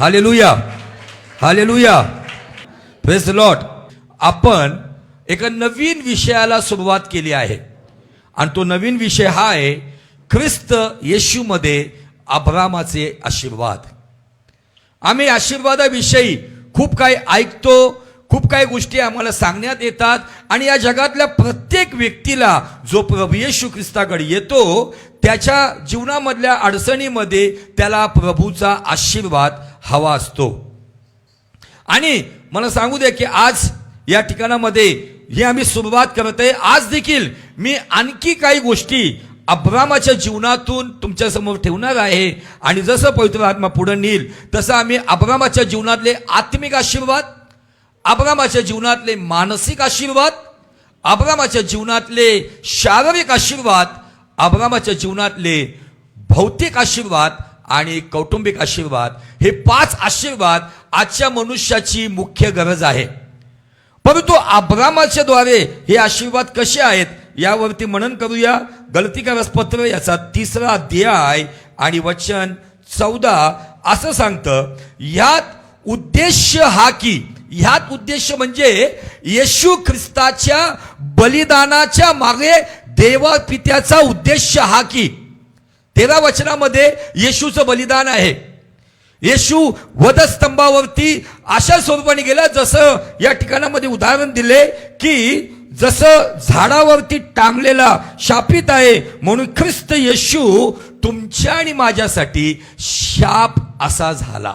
Hallelujah hallelujah press lot आपण एका नवीन विषयाला सुरुवात केली आहे. आणि तो नवीन विषय हा आहे ख्रिस्त येशूमध्ये अब्रामाचे आशीर्वाद. आम्ही आशीर्वादाविषयी खूप काही ऐकतो खूप काही गोष्टी आम्हाला सांगण्यात येतात आणि या जगातल्या प्रत्येक व्यक्तीला जो प्रभू येशू ख्रिस्ताकडे येतो त्याच्या जीवनामधल्या अडचणीमध्ये त्याला प्रभूचा आशीर्वाद हवा असतो. आणि मला सांगू द्या की आज या ठिकाणामध्ये ही आम्ही सुरुवात करत आहे. आज देखील मी आणखी काही गोष्टी अब्रामाच्या जीवनातून तुमच्यासमोर ठेवणार आहे. आणि जसं पवित्र आत्मा पुढे नेईल तसं आम्ही अब्रामाच्या जीवनातले आत्मिक आशीर्वाद अब्रामाच्या जीवनातले मानसिक आशीर्वाद अब्रामाच्या जीवनातले शारीरिक आशीर्वाद अब्रामाच्या जीवनातले भौतिक आशीर्वाद आणि कौटुंबिक आशीर्वाद हे पाच आशीर्वाद आजच्या मनुष्याची मुख्य गरज आहे. परंतु आब्रामाच्या द्वारे हे आशीर्वाद कसे आहेत यावरती मनन करूया. गलतीकारस पत्र याचा तिसरा अध्याय आणि वचन चौदा असं सांगतं ह्यात उद्देश हा की ह्यात उद्देश म्हणजे येशू ख्रिस्ताच्या बलिदानाच्या मागे देवा पित्याचा उद्देश हा की तेरा वचनामध्ये येशूचं बलिदान आहे. येशू वधस्तंभावरती अशा स्वरूपाने गेला जसं या ठिकाणामध्ये उदाहरण दिले की जसं झाडावरती टांगलेला शापित आहे म्हणून ख्रिस्त येशू तुमच्या आणि माझ्यासाठी शाप असा झाला.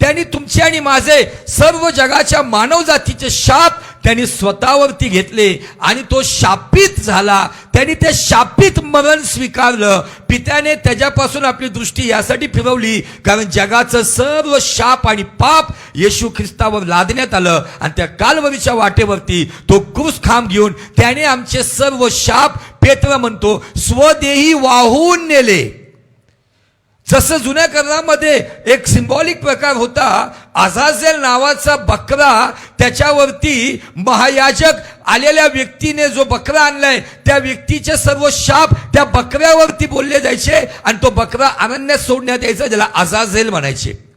त्यांनी तुमचे आणि माझे सर्व जगाच्या मानव जातीचे शाप त्यांनी स्वतःवरती घेतले आणि तो शापित झाला. त्यांनी ते शापित मरण स्वीकारलं. पित्याने त्याच्यापासून आपली दृष्टी यासाठी फिरवली. कारण जगाचं सर्व शाप आणि पाप येशू ख्रिस्तावर लादण्यात आलं. आणि त्या कालवरीच्या वाटेवरती तो क्रूस खांब घेऊन त्याने आमचे सर्व शाप पेत्र म्हणतो स्वदेही वाहून नेले. जसं जुन्या कर्णामध्ये एक सिम्बॉलिक प्रकार होता आझाझेल नावाचा बकरा त्याच्यावरती महायाजक आलेल्या व्यक्तीने जो बकरा आणलाय त्या व्यक्तीचे सर्व शाप त्या बकऱ्यावरती बोलले जायचे आणि तो बकरा अनन्यात सोडण्यात यायचा ज्याला आझाझेल म्हणायचे.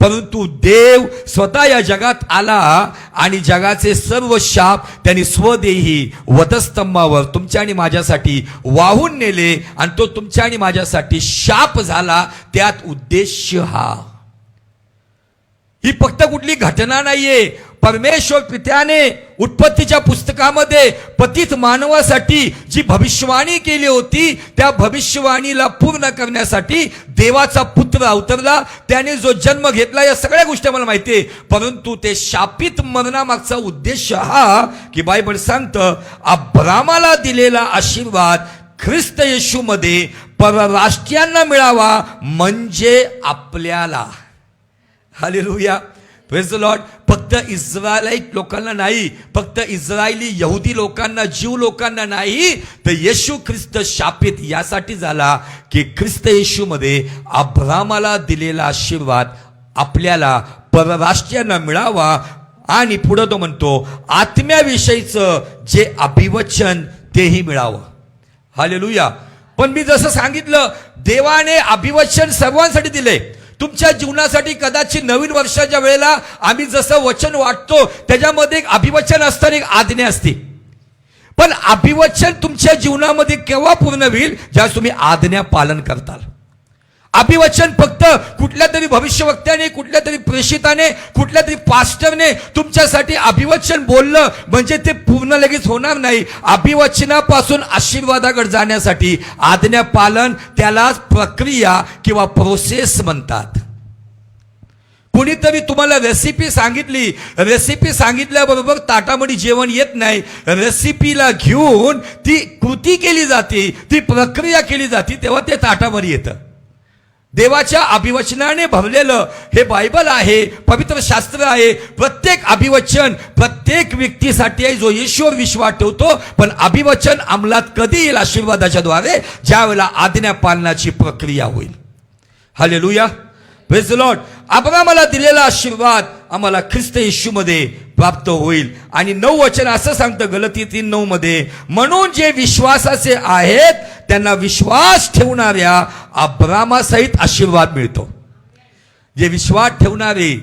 परंतु देव स्वतः या जगात आला आणि जगाचे सर्व शाप त्यांनी स्वदेही वधस्तंभावर तुमच्या आणि माझ्यासाठी वाहून नेले आणि तो तुमच्या आणि माझ्यासाठी शाप झाला त्यात उद्देश हा. ही फक्त कुठली घटना नाहीये. परमेश्वर पित्याने उत्पत्तीच्या पुस्तकामध्ये पतित मानवासाठी जी भविष्यवाणी केली होती त्या भविष्यवाणीला पूर्ण करण्यासाठी देवाचा पुत्र अवतरला. त्याने जो जन्म घेतला या सगळ्या गोष्टी मला माहिती आहे. परंतु ते शापित मरणामागचा उद्देश हा की बायबल सांगतं अब्रामाला दिलेला आशीर्वाद ख्रिस्त येशूमध्ये परराष्ट्रीयांना मिळावा म्हणजे आपल्याला. हालेलुया. प्रेज लॉर्ड फक्त इस्रायलाईट लोकांना नाही फक्त इस्रायली यहुदी लोकांना जीव लोकांना नाही तर येशू ख्रिस्त शापित यासाठी झाला की ख्रिस्त येशूमध्ये अब्रामाला दिलेला आशीर्वाद आपल्याला परराष्ट्रीयांना मिळावा. आणि पुढं तो म्हणतो आत्म्याविषयीचं जे अभिवचन तेही मिळावं. हालेलुया पण मी जसं सांगितलं देवाने अभिवचन सर्वांसाठी दिले तुमच्या जीवनासाठी कदाचित नवीन वर्षाच्या वेळेला आम्ही जसं वचन वाटतो त्याच्यामध्ये एक अभिवचन असतं आणि एक आज्ञा असते. पण अभिवचन तुमच्या जीवनामध्ये केव्हा पूर्ण होईल? ज्यावेळेस तुम्ही आज्ञा पालन करताल. अभिवचन फक्त कुठल्या तरी भविष्यवक्त्याने कुठल्या तरी प्रेषिताने कुठल्या तरी पास्टरने तुमच्यासाठी अभिवचन बोललं म्हणजे ते पूर्ण लगेच होणार नाही. अभिवचनापासून आशीर्वादाकडे जाण्यासाठी आज्ञा पालन त्याला प्रक्रिया किंवा प्रोसेस म्हणतात. कुणीतरी तुम्हाला रेसिपी सांगितली. रेसिपी सांगितल्याबरोबर ताटामध्ये जेवण येत नाही. रेसिपीला घेऊन ती कृती केली जाते ती प्रक्रिया केली जाते तेव्हा ते ताटामध्ये येतं. देवाच्या अभिवचनाने भरलेलं हे बायबल आहे पवित्र शास्त्र आहे. प्रत्येक अभिवचन प्रत्येक व्यक्तीसाठी आहे जो ईश्वर विश्वास ठेवतो पण अभिवचन अंमलात कधी येईल? आशीर्वादाच्या द्वारे ज्यावेळेला आज्ञा पालनाची प्रक्रिया होईल. हालेलुया प्रेज लॉर्ड अब्रामाला दिलेला आशीर्वाद आम्हाला ख्रिस्त येशूमध्ये प्राप्त होईल. आणि नऊ वचन असं सांगतं गलती तीन नऊ मध्ये म्हणून जे विश्वासाचे आहेत त्यांना विश्वास ठेवणाऱ्या अब्रामासहित आशीर्वाद मिळतो. जे विश्वास ठेवणारे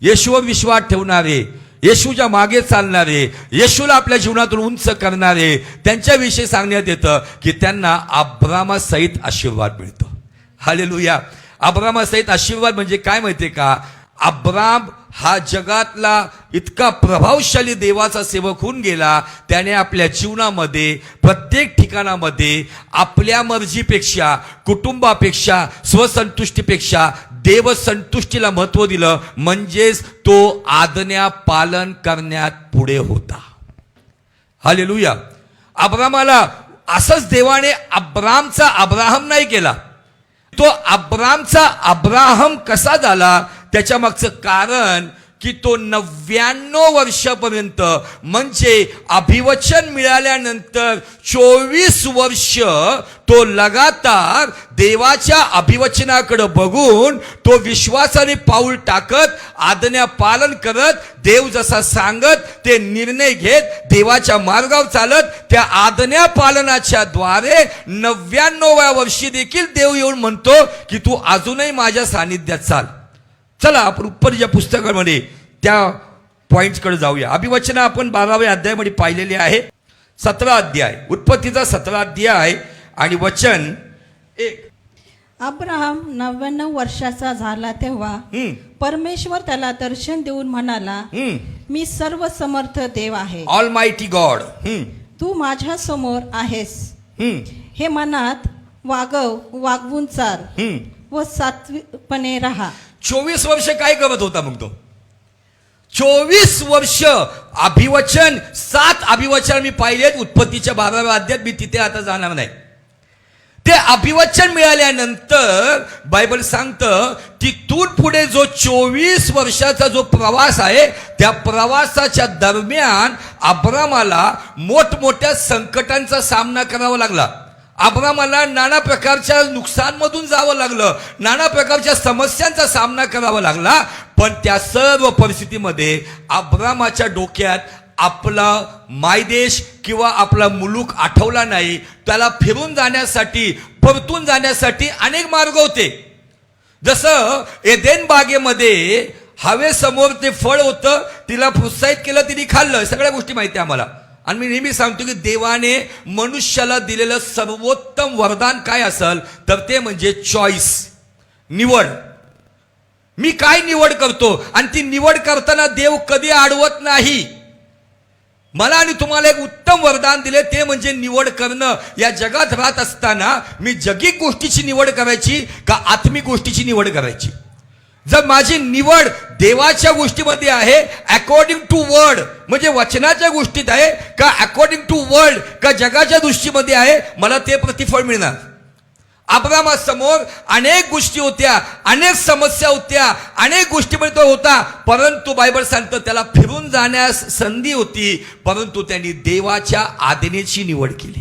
येशूवर विश्वास ठेवणारे येशूच्या मागे चालणारे येशूला आपल्या जीवनातून उंच करणारे त्यांच्याविषयी सांगण्यात येतं की त्यांना अब्रामासहित आशीर्वाद मिळतो. हालेलुया. अब्रामासहित आशीर्वाद म्हणजे काय माहितीये का? अब्राम हा जगातला इतका प्रभावशाली देवाचा सेवक होऊन गेला त्याने आपल्या जीवनामध्ये प्रत्येक ठिकाणामध्ये आपल्या मर्जीपेक्षा कुटुंबापेक्षा स्वसंतुष्टीपेक्षा देवसंतुष्टीला महत्त्व दिलं. म्हणजेच तो आज्ञा पालन करण्यात पुढे होता. हालेलुया. अब्रामाला असंच देवाने अब्रामचा अब्राहम नाही केला. तो अब्रामचा अब्राहम कसा झाला? त्याच्या मागचं कारण की तो नव्याण्णव वर्षापर्यंत म्हणजे अभिवचन मिळाल्यानंतर चोवीस वर्ष तो लगातार देवाच्या अभिवचनाकडे बघून तो विश्वासाने पाऊल टाकत आज्ञा पालन करत देव जसा सांगत ते निर्णय घेत देवाच्या मार्गावर चालत त्या आज्ञा पालनाच्या द्वारे नव्याण्णव्या वर्षी देखील देव येऊन म्हणतो की तू अजूनही माझ्या सानिध्यात चाल. चला आपण उपरच्या पुस्तकामध्ये त्या पॉइंट्सकडे जाऊया. अभिवचना आपण बाराव्या अध्यायामध्ये पाहिलेले आहे. सतरा अध्याय. उत्पत्तीचा सतरा अध्याय आणि वचन एक. अब्राहम नव्याण्णव वर्षाचा झाला तेव्हा परमेश्वर त्याला दर्शन देऊन म्हणाला. मी सर्व समर्थ देव आहे. ऑल मायटी गॉड तू माझ्यासमोर आहेस. हे मनात वागव वागवून चाल व सात्विकपणे राहा. चोवीस वर्ष काय करत होता मग तो? चोवीस वर्ष अभिवचन सात अभिवचन मी पाहिलेत उत्पत्तीच्या बाराव्या अध्यात मी तिथे आता जाणार नाही. ते अभिवचन मिळाल्यानंतर बायबल सांगतं तिथून पुढे जो चोवीस वर्षाचा जो प्रवास आहे त्या प्रवासाच्या दरम्यान अब्रामाला मोठमोठ्या संकटांचा सामना करावा लागला. अब्रामाला नाना प्रकारच्या नुकसानमधून जावं लागलं. नाना प्रकारच्या समस्यांचा सामना करावा लागला. पण त्या सर्व परिस्थितीमध्ये अब्रामाच्या डोक्यात आपला मायदेश किंवा आपला मुलूक आठवला नाही. त्याला फिरून जाण्यासाठी परतून जाण्यासाठी अनेक मार्ग होते. जसं एदेन बागेमध्ये हवेसमोर ते फळ होतं तिला प्रोत्साहित केलं तिने खाल्लं. सगळ्या गोष्टी माहिती आहे आम्हाला. आणि मी नेहमी सांगतो की देवाने मनुष्याला दिलेलं सर्वोत्तम वरदान काय असेल तर ते म्हणजे चॉईस निवड. मी काय निवड करतो? आणि ती निवड करताना देव कधी आडवत नाही. मला आणि तुम्हाला एक उत्तम वरदान दिले ते म्हणजे निवड करणं. या जगात राहत असताना मी जगिक गोष्टीची निवड करायची का आत्मिक गोष्टीची निवड करायची? जर माझी निवड देवाच्या गोष्टीमध्ये आहे अकॉर्डिंग टू वर्ड म्हणजे वचनाच्या गोष्टीत आहे का अकॉर्डिंग टू वर्ल्ड का जगाच्या दृष्टीमध्ये आहे मला ते प्रतिफळ मिळणार. अब्रामासमोर अनेक गोष्टी होत्या अनेक समस्या होत्या अनेक गोष्टीमध्ये तो होता परंतु बायबल सांगतं त्याला फिरून जाण्यास संधी होती परंतु त्यांनी देवाच्या आज्ञेची निवड केली.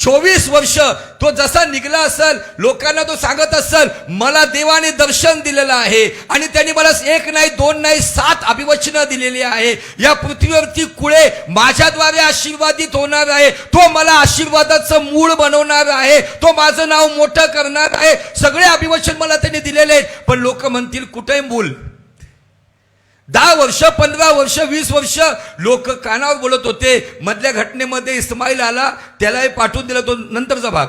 चोवीस वर्ष तो जसा निघला असेल लोकांना तो सांगत असेल मला देवाने दर्शन दिलेलं आहे. आणि त्यांनी मला एक नाही दोन नाही सात अभिवचनं दिलेली आहे. या पृथ्वीवरती कुळे माझ्याद्वारे आशीर्वादित होणार आहे. तो मला आशीर्वादाचं मूळ बनवणार आहे. तो माझं नाव मोठं करणार आहे. सगळे अभिवचन मला त्यांनी दिलेले आहेत. पण लोक म्हणतील कुठे मूल? दहा वर्ष पंधरा वर्ष वीस वर्ष लोक कानावर बोलत होते. मधल्या घटनेमध्ये इस्माईल आला त्यालाही पाठवून दिला तो नंतरचा भाग.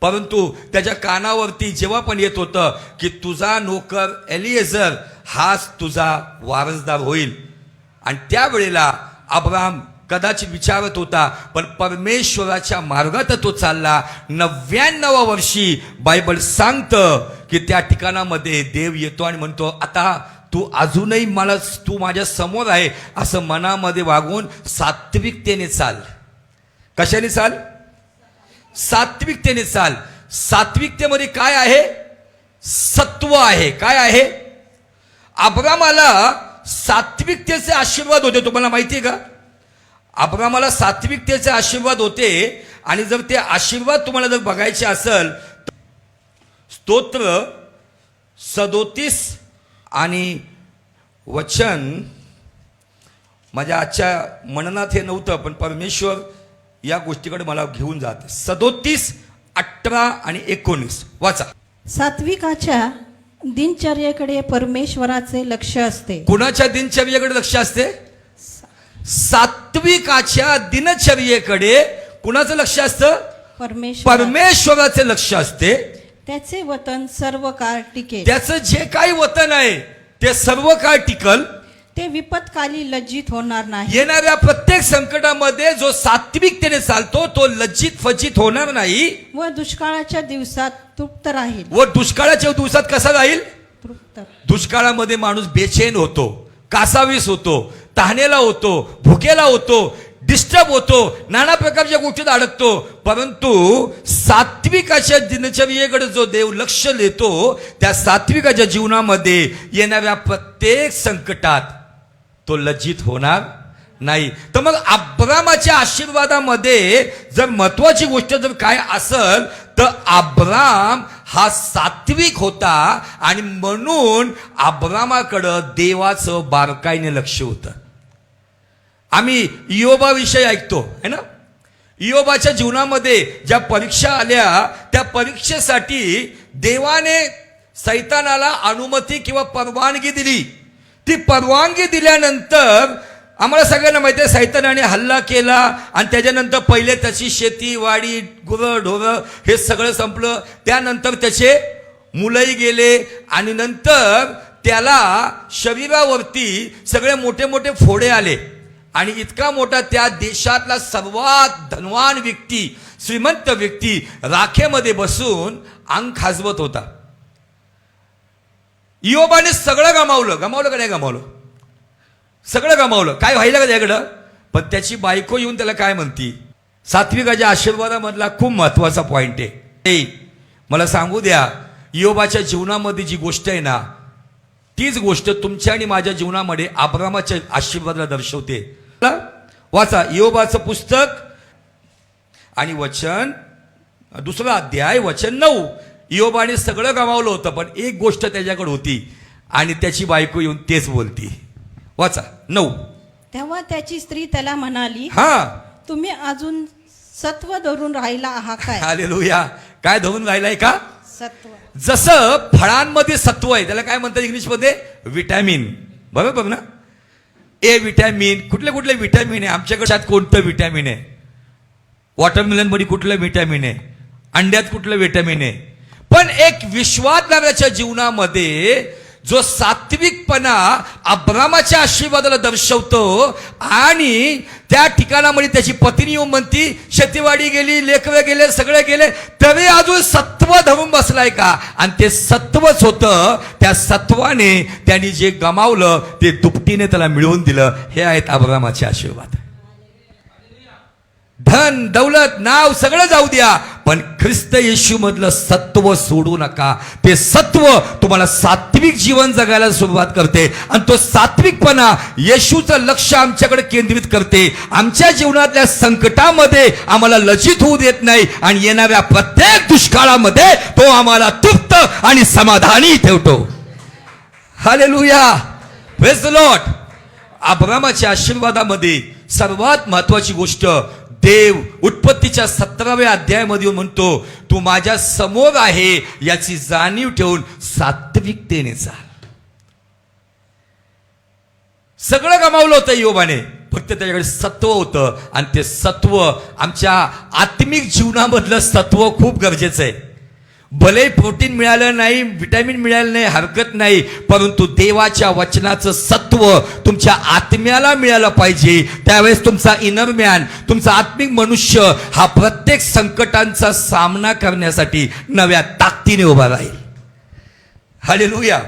परंतु त्याच्या कानावरती जेव्हा पण येत होतं की तुझा नोकर एलिएझर हाच तुझा वारसदार होईल. आणि त्यावेळेला अब्राम कदाचित विचारत होता पण परमेश्वराच्या मार्गात तो चालला. नव्याण्णव वर्षी बायबल सांगतं की त्या ठिकाणामध्ये देव येतो आणि म्हणतो आता तू अजूनही मला तू माझ्यासमोर आहे असं मनामध्ये वागून सात्विकतेने चाल. कशाने चाल? सात्विकतेने चाल. सात्विकतेमध्ये काय आहे? सत्व आहे. काय आहे? अब्रामाला सात्विकतेचे आशीर्वाद होते. तुम्हाला माहिती आहे का? अब्रामाला सात्विकतेचे आशीर्वाद होते. आणि जर ते आशीर्वाद तुम्हाला जर बघायचे असेल स्तोत्र सदोतीस आणि वचन माझ्या आजच्या मननात हे नव्हतं पण परमेश्वर या गोष्टीकडे मला घेऊन जाते. सदोतीस अठरा आणि एकोणीस. वाचा. सात्विकाच्या दिनचर्येकडे परमेश्वराचे लक्ष असते. कुणाच्या दिनचर्येकडे लक्ष असते? सात्विकाच्या दिनचर्येकडे कुणाचं लक्ष असतं? परमेश्वर परमेश्वराचे लक्ष असते. त्याचे वतन सर्व काळ टिकेल. त्याचं जे काही वतन आहे ते सर्व काळ टिकल. ते विपत्काली लज्जित होणार नाही. येणाऱ्या प्रत्येक संकटामध्ये जो सात्विकतेने चालतो तो लज्जित फजित होणार नाही. व दुष्काळाच्या दिवसात तृप्त राहील. व दुष्काळाच्या दिवसात कसा राहील? तृप्त. दुष्काळामध्ये माणूस बेचैन होतो कासावीस होतो तहानेला होतो भुकेला होतो डिस्टर्ब होतो. नाना प्रकारच्या गोष्टीत अडकतो. परंतु सात्विकाच्या दिनचर्येकडे जो देव लक्ष देतो त्या सात्विकाच्या जीवनामध्ये येणाऱ्या प्रत्येक संकटात तो लज्जित होणार नाही. तर मग अब्रामाच्या आशीर्वादामध्ये जर महत्वाची गोष्ट जर काय असल तर अब्राम हा सात्विक होता आणि म्हणून अब्रामाकडं देवाचं बारकाईने लक्ष होतं. आम्ही इयोबाविषयी ऐकतो है ना? इयोबाच्या जीवनामध्ये ज्या परीक्षा आल्या त्या परीक्षेसाठी देवाने सैतानाला अनुमती किंवा परवानगी दिली. ती परवानगी दिल्यानंतर आम्हाला सगळ्यांना माहिती आहे सैतानाने हल्ला केला आणि त्याच्यानंतर पहिले त्याची शेती वाडी गुरं ढोरं हे सगळं संपलं. त्यानंतर त्याचे मुलंही गेले आणि नंतर त्याला शरीरावरती सगळे मोठे मोठे फोडे आले. आणि इतका मोठा त्या देशातला सर्वात धनवान व्यक्ती श्रीमंत व्यक्ती राखेमध्ये बसून अंग खाजवत होता. इयोबाने सगळं गमावलं. गमावलं का नाही गमावलं? सगळं गमावलं. काय व्हायला का त्याकडं? पण त्याची बायको येऊन त्याला काय म्हणती? सात्विकाच्या आशीर्वादामधला खूप महत्त्वाचा पॉइंट आहे. मला सांगू द्या इयोबाच्या जीवनामध्ये जी गोष्ट आहे ना तीच गोष्ट तुमच्या आणि माझ्या जीवनामध्ये आब्रामाच्या आशीर्वादाला दर्शवते. वाचा. इयोबाचं पुस्तक आणि वचन. दुसरा अध्याय वचन नऊ. इयोबाने सगळं गमावलं होतं पण एक गोष्ट त्याच्याकडे होती आणि त्याची बायको येऊन तेच बोलती. वाचा. नऊ. तेव्हा त्याची स्त्री त्याला म्हणाली हा. तुम्ही अजून सत्व धरून राहिला आहात काय? हालेलुया. काय धरून राहिलाय का? सत्व. जसं फळांमध्ये सत्व आहे त्याला काय म्हणतात इंग्लिशमध्ये? विटॅमिन बरोबर ना? ए विटॅमिन कुठले कुठले विटॅमिन आहे? आमच्याकडे कोणतं विटॅमिन आहे? वॉटरमेलनमध्ये कुठलं विटॅमिन आहे? अंड्यात कुठलं विटॅमिन आहे? पण एक विश्वासदाराच्या जीवनामध्ये जो सात्विकपणा अब्रामाच्या आशीर्वादाला दर्शवतो आणि त्या ठिकाणामध्ये त्याची पत्नी येऊन म्हणती शेतीवाडी गेली लेखवे गेले सगळे गेले तरी अजून सत्व धरून बसलाय का? आणि ते सत्वच होतं. त्या सत्वाने त्यांनी जे गमावलं ते दुपटीने त्याला मिळवून दिलं. हे आहेत अब्रामाचे आशीर्वाद. धन दौलत नाव सगळं जाऊ द्या. पण ख्रिस्त येशू मधलं सत्व सोडू नका. ते सत्व तुम्हाला सात्विक जीवन जगायला सुरुवात करते. आणि तो सात्विकपणा येशूचं लक्ष आमच्याकडे केंद्रित करते. आमच्या जीवनातल्या संकटामध्ये आम्हाला लजित होऊ देत नाही. आणि येणाऱ्या प्रत्येक दुष्काळामध्ये तो आम्हाला तृप्त आणि समाधानी ठेवतो. हालेलुया. लुया द लॉट अब्रामाच्या आशीर्वादामध्ये सर्वात महत्वाची गोष्ट देव उत्पत्तीच्या सतराव्या अध्यायामध्ये म्हणतो तू माझ्यासमोर आहे याची जाणीव ठेवून सात्विकतेने चाल. सगळं गमावलं होतं योबाने फक्त त्याच्याकडे सत्व होतं आणि ते सत्व आमच्या आत्मिक जीवनामधलं सत्व खूप गरजेचं आहे. भले प्रोटीन मिळालं नाही विटॅमिन मिळालं नाही हरकत नाही परंतु देवाच्या वचनाचं सत्व तुमच्या आत्म्याला मिळालं पाहिजे. त्यावेळेस तुमचा इनर मॅन तुमचा आत्मिक मनुष्य हा प्रत्येक संकटांचा सामना करण्यासाठी नव्या ताकदीने उभा राहील. हालेलुया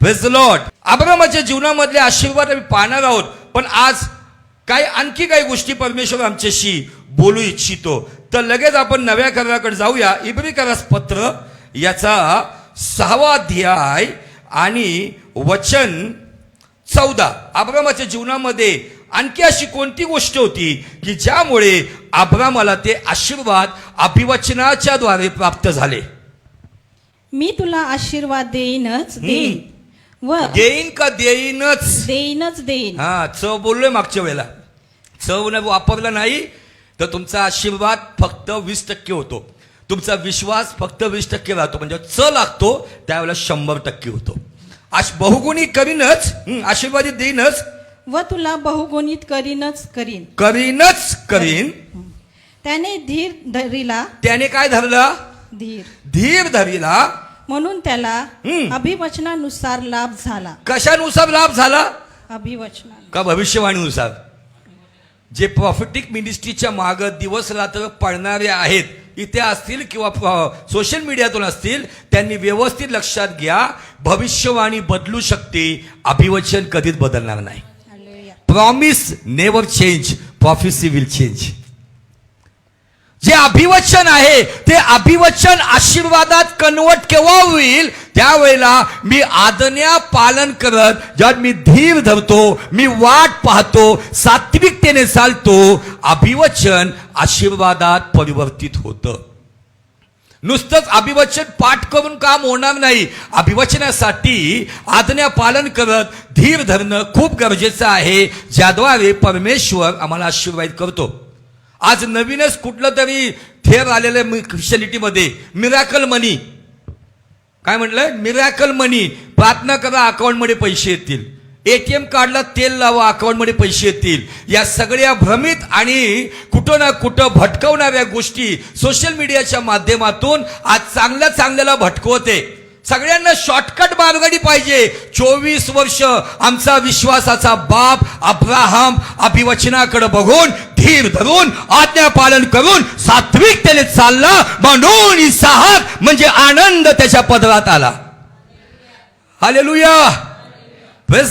लुया लॉर्ड अब्रामाच्या जीवनामधले आशीर्वाद आम्ही पाहणार आहोत पण आज काय आणखी काही गोष्टी परमेश्वर आमच्याशी बोलू इच्छितो. तर लगेच आपण नव्या कराराकडे जाऊया. इब्री करास पत्र याचा सहावा अध्याय आणि वचन चौदा. अब्रामाच्या जीवनामध्ये आणखी अशी कोणती गोष्ट होती की ज्यामुळे अब्रामाला ते आशीर्वाद अभिवचनाच्या द्वारे प्राप्त झाले? मी तुला आशीर्वाद देईनच देईन. व देईन का देईनच? देईनच देईन. हा चव बोललोय मागच्या वेळेला. चव न वापरला नाही तर तुमचा आशीर्वाद फक्त वीस टक्के होतो. तुमचा विश्वास फक्त वीस टक्के राहतो म्हणजे च लागतो त्यावेळेला शंभर टक्के होतो. आश बहुगुणी करीनच आशीर्वादित देईनच. व तुला बहुगुणित करीनच करीन. करीनच करीन. त्याने धीर धरिला. त्याने काय धरला? धीर. धीर धरिला. म्हणून त्याला. अभिवचनानुसार लाभ झाला. कशानुसार लाभ झाला? अभिवचना का भविष्यवाणीनुसार? जे प्रॉफिटिक मिनिस्ट्रीच्या माग दिवस रात्र पडणारे आहेत इथे असतील किंवा सोशल मीडियातून असतील त्यांनी व्यवस्थित लक्षात घ्या भविष्यवाणी बदलू शकते अभिवचन कधीच बदलणार नाही. Promise never change prophecy will change जे अभिवचन आहे ते अभिवचन आशीर्वादात कन्वर्ट केव्हा होईल? त्यावेळेला मी आदन्या पालन करत ज्यात मी धीर धरतो मी वाट पाहतो सात्विकतेने चालतो अभिवचन आशीर्वादात परिवर्तित होतं. नुसतंच अभिवचन पाठ करून काम होणार नाही. अभिवचनासाठी आज्ञा पालन करत धीर धरणं खूप गरजेचं आहे ज्याद्वारे परमेश्वर आम्हाला आशीर्वाद करतो. आज नवीनच कुठलं तरी थेर आलेलं आहे ख्रिश्चनिटीमध्ये मिरॅकल मनी काय म्हटलंय? मिरॅकल मनी प्रार्थना करा अकाउंटमध्ये पैसे येतील. एटीएम कार्डला तेल लावा अकाउंटमध्ये पैसे येतील. या सगळ्या भ्रमित आणि कुठं ना कुठं भटकवणाऱ्या गोष्टी सोशल मीडियाच्या माध्यमातून आज चांगल्या चांगल्याला भटकवते. सगळ्यांना शॉर्टकट मार्गाडी पाहिजे. चोवीस वर्ष आमचा विश्वासाचा बाप अब्राहम अभिवचनाकडे बघून धीर धरून आज्ञा पालन करून सात्विकतेने चालला. म्हणून इसाहक म्हणजे आनंद त्याच्या पदरात आला. आले लुया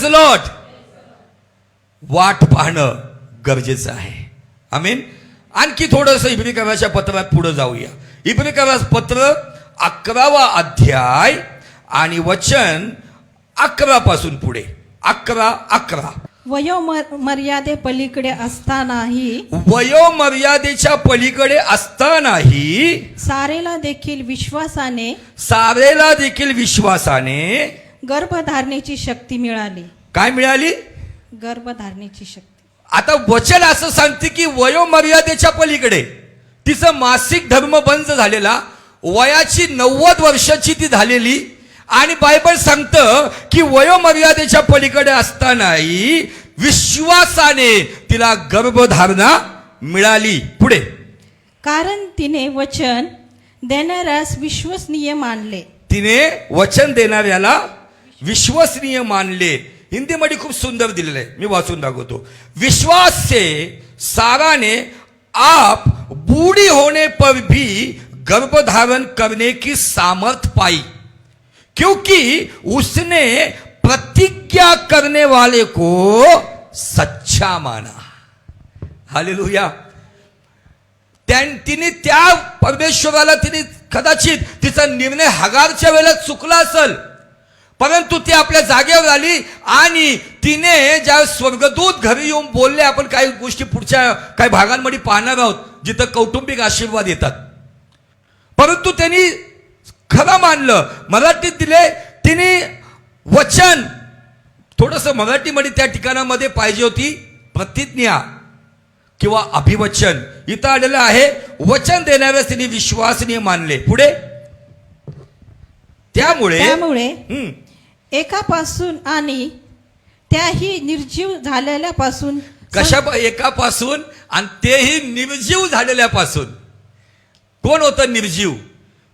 लॉट वाट पाहणं गरजेचं आहे. आमीन आणखी थोडंसं इब्रिकराच्या पत्रात पुढे जाऊया. इब्रिकराच पत्र अकरावा अध्याय आणि वचन अकरा पासून पुढे. अकरा अकरा. वयो मर्यादे पलीकडे असतानाही वयोमर्यादेच्या पलीकडे असतानाही सारेला देखील विश्वासाने सारेला देखील विश्वासाने गर्भधारणेची शक्ती मिळाली. काय मिळाली? गर्भधारणेची शक्ती. आता वचन असं सांगते की वयोमर्यादेच्या पलीकडे. तिचं मासिक धर्म बंद झालेला वयाची नव्वद वर्षाची ती झालेली. आणि बायबल सांगतं की वयोमर्यादेच्या पलीकडे असतानाही विश्वासाने तिला गर्भधारणा मिळाली पुढे. कारण तिने वचन देणाऱ्यास विश्वसनीय मानले. तिने वचन देणाऱ्याला विश्वसनीय मानले. हिंदीमध्ये खूप सुंदर दिलेलं आहे. मी वाचून दाखवतो. विश्वास से सारा ने आप बूढ़ी होने पर भी गर्भधारण करने की सामर्थ पाई। क्योंकि उसने प्रतिज्ञा करने वाले को सच्चा माना। हालेलुया। त्या तिने त्या परमेश्वराला तिने कदाचित तिचा निर्णय हगारच्या वेळेला चुकला असेल परंतु ती आपल्या जागेवर आली आणि तिने ज्या स्वर्गदूत घरी येऊन बोलले आपण काही गोष्टी पुढच्या काही भागांमध्ये पाहणार आहोत जिथं कौटुंबिक आशीर्वाद येतात. परंतु त्यांनी खरं मानलं. मराठीत दिले तिने वचन. थोडस मराठीमध्ये त्या ठिकाणामध्ये पाहिजे होती प्रतिज्ञा किंवा अभिवचन. इथं आलेलं आहे वचन देणाऱ्यास तिने विश्वासनीय मानले. पुढे? त्यामुळे त्यामुळे एकापासून आणि त्याही निर्जीव झालेल्यापासून कशा एकापासून आणि तेही निर्जीव झालेल्यापासून. कोण होतं निर्जीव?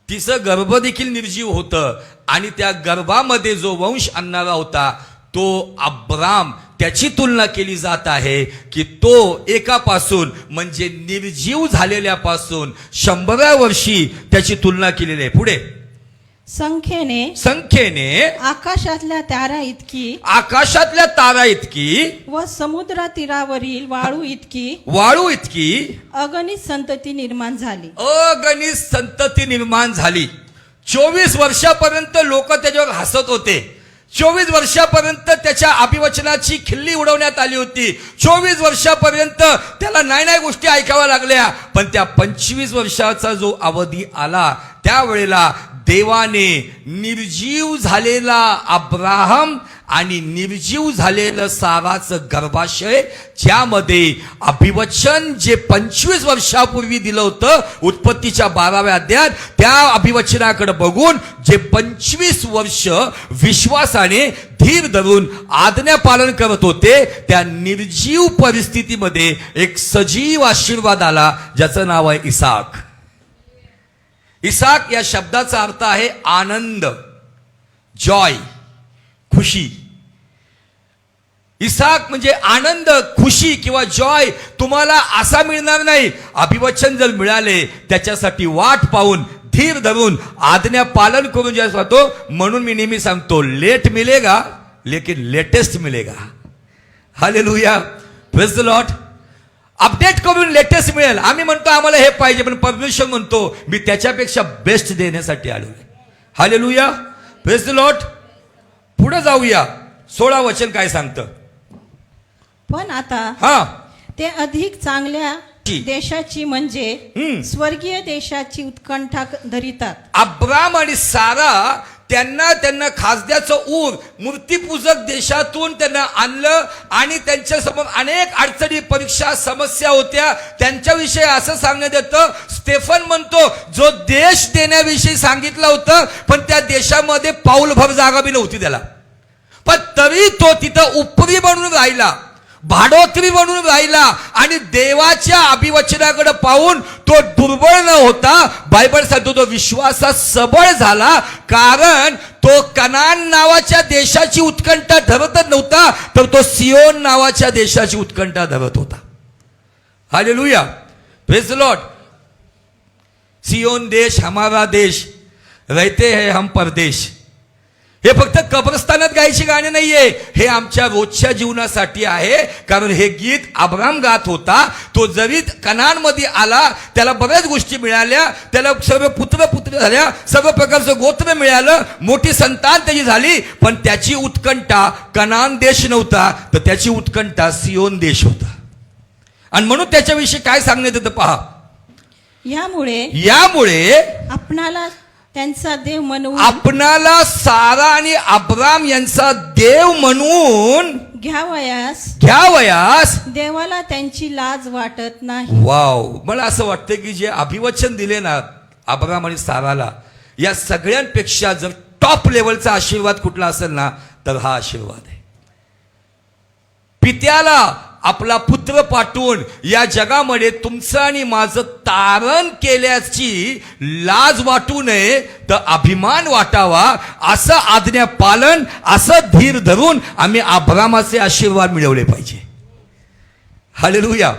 तिचं गर्भ देखील निर्जीव होतं. आणि त्या गर्भामध्ये जो वंश आणणारा होता तो अब्राम. त्याची तुलना केली जात आहे की तो एकापासून म्हणजे निर्जीव झालेल्यापासून शंभरा वर्षी त्याची तुलना केलेली आहे. पुढे. संख्येने संख्येने आकाशातल्या तारा इतकी आकाशातल्या तारा इतकी व समुद्र तीरावरील वाळू इतकी वाळू इतकी अगणित संतती निर्माण झाली. अगणित संतती निर्माण झाली. चोवीस वर्षापर्यंत लोक त्याच्यावर हसत होते. चोवीस वर्षापर्यंत त्याच्या अभिवचनाची खिल्ली उडवण्यात आली होती. चोवीस वर्षापर्यंत त्याला नाही नाही गोष्टी ऐकाव्या लागल्या. पण त्या पंचवीस वर्षाचा जो अवधी आला त्यावेळेला देवाने निर्जीव झालेला अब्राहम आणि निर्जीव झालेलं साराचं गर्भाशय ज्यामध्ये अभिवचन जे पंचवीस वर्षापूर्वी दिलं होतं उत्पत्तीच्या बाराव्या अध्यायात त्या अभिवचनाकडे बघून जे पंचवीस वर्ष विश्वासाने धीर धरून आज्ञा पालन करत होते त्या निर्जीव परिस्थितीमध्ये एक सजीव आशीर्वाद आला ज्याचं नाव आहे इसाक. इसाक या शब्दाचा अर्थ आहे आनंद जॉय खुशी. इसाक म्हणजे आनंद खुशी किंवा जॉय तुम्हाला असा मिळणार नाही. अभिवचन जर मिळाले त्याच्यासाठी वाट पाहून धीर धरून आज्ञा पालन करून ज्या जातो म्हणून मी नेहमी सांगतो लेट मिलेगा लेकिन लेटेस्ट मिलेगा. Hallelujah praise the Lord update करून लेटेस्ट मिळेल. आम्ही म्हणतो आम्हाला हे पाहिजे पण परमेश्वर म्हणतो मी त्याच्यापेक्षा बेस्ट देण्यासाठी आलो हालेलुया प्रेज द लॉट पुढे जाऊया. सोळा वचन काय सांगतं? पण आता हा. ते अधिक चांगल्या. देशाची म्हणजे. स्वर्गीय देशाची उत्कंठा धरितात. अब्राम आणि सारा त्यांना त्यांना खासद्याचं ऊर मूर्तीपूजक देशातून त्यांना आणलं आणि त्यांच्यासमोर अनेक अडचणी परीक्षा समस्या होत्या. त्यांच्याविषयी असं सांगण्यात येतं. स्टेफन म्हणतो जो देश देण्याविषयी सांगितलं होतं पण त्या देशामध्ये पाऊलभर जागा बी नव्हती त्याला. पण तरी तो तिथं उपरी बनून राहिला. भाडोत्री बनून राहिला. आणि देवाच्या अभिवचनाकडे पाहून तो दुर्बळ न होता बायबल सांगतो तो विश्वासात सबळ झाला. कारण तो कनान नावाच्या देशाची उत्कंठा धरतच नव्हता तर तो सियोन नावाच्या देशाची उत्कंठा धरत होता. हालेलुया. प्रेज लॉर्ड सियोन देश हमारा देश रहते है हम परदेश. हे फक्त कब्रस्तानात गायची गाणे नाहीये. हे आमच्या रोजच्या जीवनासाठी आहे. कारण हे गीत अब्राम गात होता. तो जरी कनानमध्ये आला त्याला बऱ्याच गोष्टी मिळाल्या. त्याला सर्व पुत्र पुत्र झाल्या सर्व प्रकारचं गोत्र मिळालं. मोठी संतान त्याची झाली. पण त्याची उत्कंठा कनान देश नव्हता. तर त्याची उत्कंठा सियोन देश होता. आणि म्हणून त्याच्याविषयी काय सांगण्यात येतं पहा. यामुळे यामुळे आपणाला त्यांचा देव म्हणून आपणाला सारा आणि अब्राम यांचा देव म्हणून घ्यावयास घ्यावयास. देवाला त्यांची लाज वाटत नाही. वाव. मला असं वाटतं की जे अभिवचन दिले ना अब्राम आणि साराला या सगळ्यांपेक्षा जर टॉप लेवलचा आशीर्वाद कुठला असेल ना तर हा आशीर्वाद आहे. पित्याला आपला पुत्र पाठवून या जगामध्ये तुमचं आणि माझं तारण केल्याची लाज वाटू नये तर अभिमान वाटावा. असं आज्ञा पालन असं धीर धरून आम्ही अब्रामाचे आशीर्वाद मिळवले पाहिजे. हालेलुया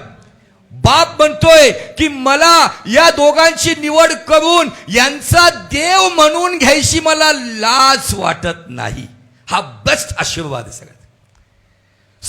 बाप म्हणतोय की मला या दोघांची निवड करून यांचा देव म्हणून घ्यायची मला लाज वाटत नाही. हा बेस्ट आशीर्वाद आहे सगळ्यात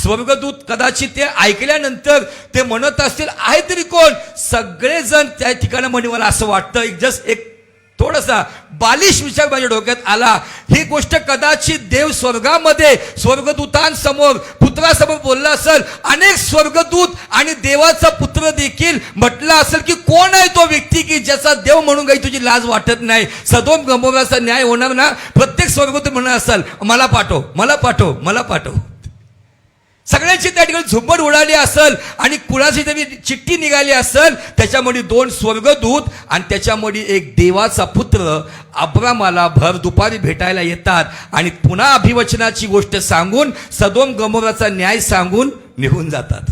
स्वर्गदूत कदाचित ते ऐकल्यानंतर ते म्हणत असतील आहे तरी कोण? सगळेजण त्या ठिकाणी म्हणे मला असं वाटतं. एक जस्ट एक थोडासा बालिश विचार माझ्या डोक्यात आला. ही गोष्ट कदाचित देव स्वर्गामध्ये स्वर्गदूतांसमोर पुत्रासमोर बोलला असेल अनेक स्वर्गदूत आणि देवाचा पुत्र देखील म्हटला असेल की कोण आहे तो व्यक्ती की ज्याचा देव म्हणून काही तुझी लाज वाटत नाही? सदोम गमोराचा न्याय होणार ना? प्रत्येक स्वर्गदूत म्हणत असेल मला पाठव मला पाठव मला पाठव. सगळ्यांची त्या ठिकाणी झुंबड उडाली असेल आणि कुणाची तरी चिठ्ठी निघाली असल त्याच्यामध्ये दोन स्वर्गदूत आणि त्याच्यामध्ये एक देवाचा पुत्र अब्रामाला भर दुपारी भेटायला येतात. आणि पुन्हा अभिवचनाची गोष्ट सांगून सदोम गमोराचा न्याय सांगून निघून जातात.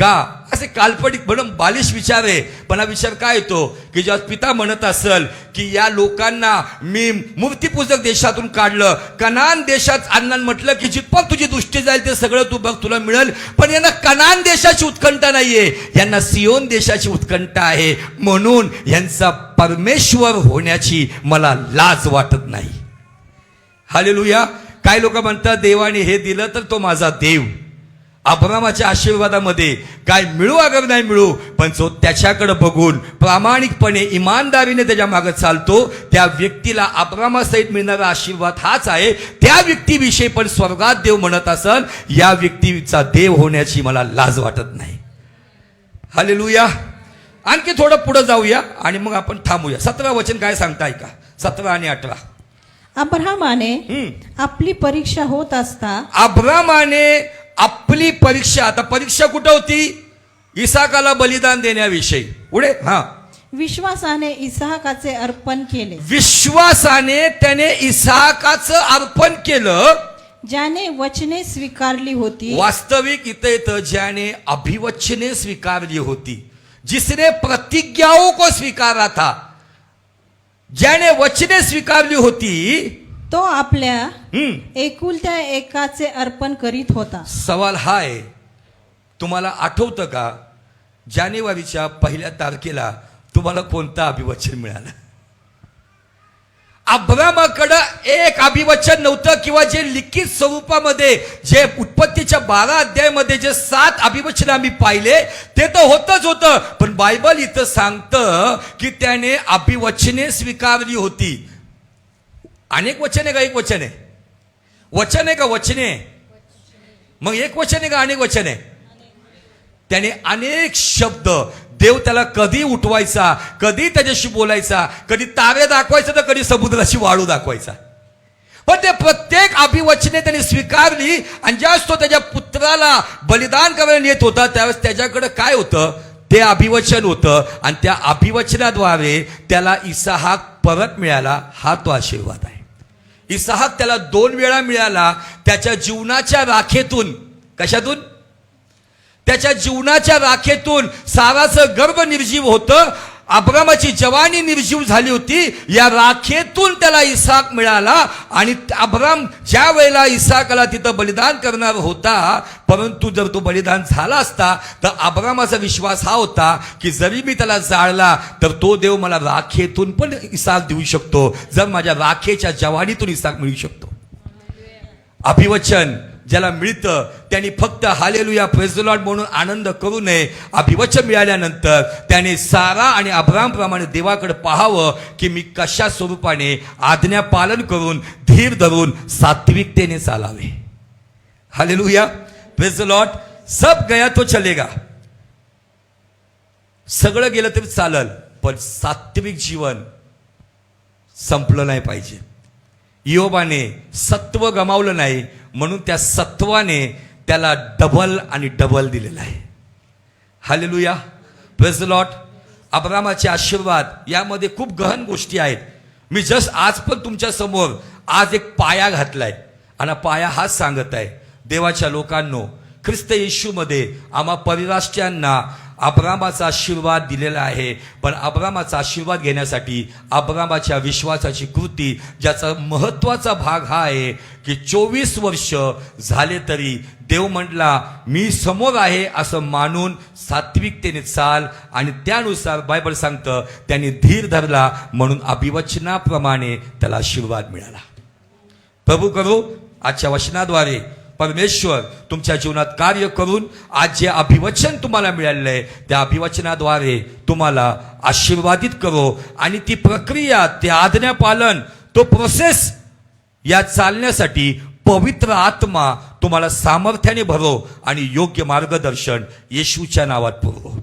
का? असे काल्पनिक म्हणून बालिश विचार. आहे पण हा विचार काय येतो? की जेव्हा पिता म्हणत असल की या लोकांना मी मूर्तीपूजक देशातून काढलं. कनान देशात आणलं म्हटलं की जितपत तुझी दृष्टी जाईल ते सगळं तू बघ तुला मिळेल. पण यांना कनान देशाची उत्कंठा नाहीये. यांना सियोन देशाची उत्कंठा आहे. म्हणून यांचा परमेश्वर होण्याची मला लाज वाटत नाही. हालेलुया. काय लोक म्हणतात देवाने हे दिलं तर तो माझा देव. अब्रामाच्या आशीर्वादामध्ये काय मिळू अगर नाही मिळू पण जो त्याच्याकडे बघून प्रामाणिकपणे इमानदारीने त्याच्यामागे चालतो त्या व्यक्तीला अब्रामासहित मिळणारा आशीर्वाद हाच आहे. त्या व्यक्तीविषयी पण स्वर्गात देव म्हणत असल या व्यक्तीचा देव होण्याची मला लाज वाटत नाही. हालेलुया. आणखी थोडं पुढे जाऊया आणि मग आपण थांबूया. सतरा वचन काय सांगताय का सतरा आणि अठरा. अब्रामाने. आपली परीक्षा होत असता अब्रामाने आपली परीक्षा आता परीक्षा कुठं होती? इसाकाला बलिदान देण्याविषयी. पुढे? हा. विश्वासाने इसाहकाचे अर्पण केले. विश्वासाने त्याने इसाकाचं अर्पण केलं. ज्याने वचने स्वीकारली होती. वास्तविक इथं येतं ज्याने अभिवचने स्वीकारली होती. जिसने प्रतिज्ञाओं को स्वीकारा था. ज्याने वचने स्वीकारली होती तो आपल्या हम्म, एकुलत्या एकाचे अर्पण करीत होता. सवाल हा आहे तुम्हाला आठवतं का जानेवारीच्या पहिल्या तारखेला तुम्हाला कोणतं अभिवचन मिळालं? अब्रामाकडं एक अभिवचन नव्हतं किंवा जे लिखित स्वरूपामध्ये जे उत्पत्तीच्या बारा अध्यायामध्ये जे सात अभिवचन आम्ही पाहिले ते तर होतच होतं. पण बायबल इथं सांगतं की त्याने अभिवचने स्वीकारली होती. अनेक वचन आहे का एक वचन आहे? वचन आहे का वचने? मग एक वचन आहे का अनेक वचन आहे? त्याने अनेक शब्द देव त्याला कधी उठवायचा कधी त्याच्याशी बोलायचा कधी तारे दाखवायचा तर कधी समुद्राशी वाळू दाखवायचा. पण ते प्रत्येक अभिवचने त्याने स्वीकारली आणि ज्यावेळेस तो त्याच्या पुत्राला बलिदान करायला येत होता त्यावेळेस त्याच्याकडे काय होतं? ते अभिवचन होतं आणि त्या अभिवचनाद्वारे त्याला इसाहाक परत मिळाला हा तो आशीर्वाद आहे. इसहाक त्याला दोन वेळा मिळाला त्याच्या जीवनाच्या राखेतून. कशातून? त्याच्या जीवनाच्या राखेतून साराचं गर्भ निर्जीव होतं अब्रामाची जवानी निर्जीव झाली होती. या राखेतून त्याला इसाक मिळाला आणि अब्राम ज्या वेळेला इसाकाला तिथं बलिदान करणार होता परंतु जर तो बलिदान झाला असता तर अब्रामाचा विश्वास हा होता की जरी मी त्याला जाळला तर तो देव मला राखेतून पण इसाक देऊ शकतो जर माझ्या राखेच्या जवानीतून इसाक मिळू शकतो. अभिवचन. ज्याला मिळतं त्यांनी फक्त हालेलुया प्रेझलॉट म्हणून आनंद करू नये अभिवचन मिळाल्यानंतर त्याने सारा आणि अब्रामप्रमाणे देवाकडे पाहावं की मी कशा स्वरूपाने आज्ञा पालन करून धीर धरून सात्विकतेने चालावे. हालेलुया प्रेझलॉट सब गया तो चलेगा. सगळं गेलं तरी चालल पण सात्विक जीवन संपलं नाही पाहिजे. योबाने सत्व गमावलं नाही म्हणून त्या सत्वाने त्याला डबल आणि डबल दिलेला आहे. हालेलुया प्रेझ लॉट अब्रामाचे आशीर्वाद यामध्ये खूप गहन गोष्टी आहेत. मी जस्ट आज पण तुमच्यासमोर आज एक पाया घातलाय. आणि पाया हाच सांगत आहे. देवाच्या लोकांनो ख्रिस्त येशूमध्ये आम्हा परिराष्ट्रांना अब्रामाचा आशीर्वाद दिलेला आहे. पण अब्रामाचा आशीर्वाद घेण्यासाठी अब्रामाच्या विश्वासाची कृती ज्याचा महत्त्वाचा भाग हा आहे की चोवीस वर्ष झाले तरी देव म्हटला मी समोर आहे असं मानून सात्विकतेने चाल. आणि त्यानुसार बायबल सांगतं त्यांनी धीर धरला म्हणून अभिवचनाप्रमाणे त्याला आशीर्वाद मिळाला. प्रभू करू आजच्या वचनाद्वारे परमेश्वर तुमच्या जीवनात कार्य करून आज जे अभिवचन तुम्हाला मिळालेलं आहे त्या अभिवचनाद्वारे तुम्हाला आशीर्वादित करो. आणि ती प्रक्रिया ते आज्ञा पालन तो प्रोसेस या चालण्यासाठी पवित्र आत्मा तुम्हाला सामर्थ्याने भरो आणि योग्य मार्गदर्शन येशूच्या नावात पुरवो.